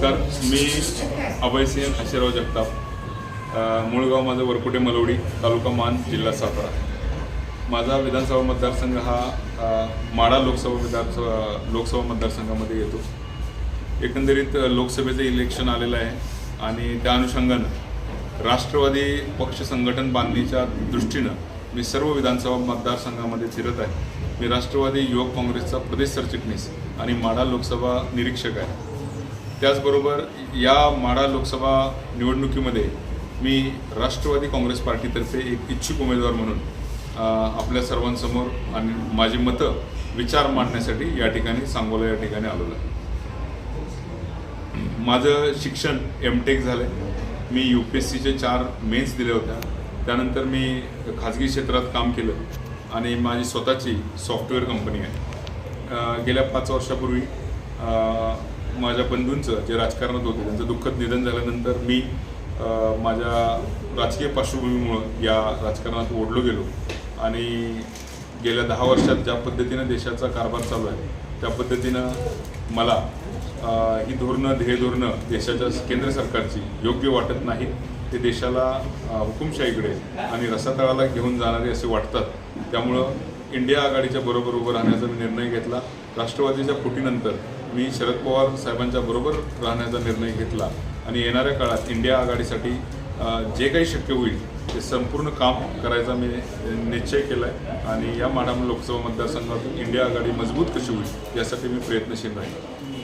नमस्कार मी अभयसिंह आशीर्वाद जगताप. मुळगाव मूळगाव माझं वरकुटे मलवडी तालुका मान जिल्हा सातारा. माझा विधानसभा मतदारसंघ हा माडा माढा लोकसभा विधानसभा लोकसभा मतदारसंघामध्ये येतो. एकंदरीत लोकसभेचं इलेक्शन आलेलं आहे आणि त्या अनुषंगानं राष्ट्रवादी पक्ष संघटन बांधणीच्या दृष्टीनं मी सर्व विधानसभा मतदारसंघामध्ये फिरत आहे. मी राष्ट्रवादी युवक काँग्रेसचा प्रदेश सरचिटणीस आणि माढा लोकसभा निरीक्षक आहे. त्याचबरोबर या माढा लोकसभा निवडणुकीमध्ये मी राष्ट्रवादी काँग्रेस पार्टीतर्फे एक इच्छुक उमेदवार म्हणून आपल्या सर्वांसमोर आणि माझी मतं विचार मांडण्यासाठी या ठिकाणी सांगोला या ठिकाणी आलेलो आहे. माझं शिक्षण एम टेक झालं आहे मी यू पी एस सीचे चार मेन्स दिल्या होत्या. त्यानंतर मी खाजगी क्षेत्रात काम केलं आणि माझी स्वतःची सॉफ्टवेअर कंपनी आहे. गेल्या पाच वर्षापूर्वी माझ्या बंधूंचं जे राजकारणात होते त्यांचं दुःखद निधन झाल्यानंतर मी माझ्या राजकीय पार्श्वभूमीमुळं या राजकारणात ओढलो गेलो. आणि गेल्या दहा वर्षात ज्या पद्धतीनं देशाचा कारभार चालू आहे त्या पद्धतीनं मला ही धोरणं ध्येय धोरणं देशाच्या केंद्र सरकारची योग्य वाटत नाहीत ते देशाला हुकुमशाहीकडे आणि रसातळाला घेऊन जाणारे असे वाटतात. त्यामुळं इंडिया आघाडीच्या बरोबर उभं राहण्याचा मी निर्णय घेतला. राष्ट्रवादीच्या फुटीनंतर मी शरद पवार साहेबांच्या बरोबर राहण्याचा निर्णय घेतला. आणि येणाऱ्या काळात इंडिया आघाडीसाठी जे काही शक्य होईल ते संपूर्ण काम करायचा मी निश्चय केला आहे आणि या माडाम लोकसभा मतदारसंघातून इंडिया आघाडी मजबूत कशी होईल यासाठी मी प्रयत्नशील राहील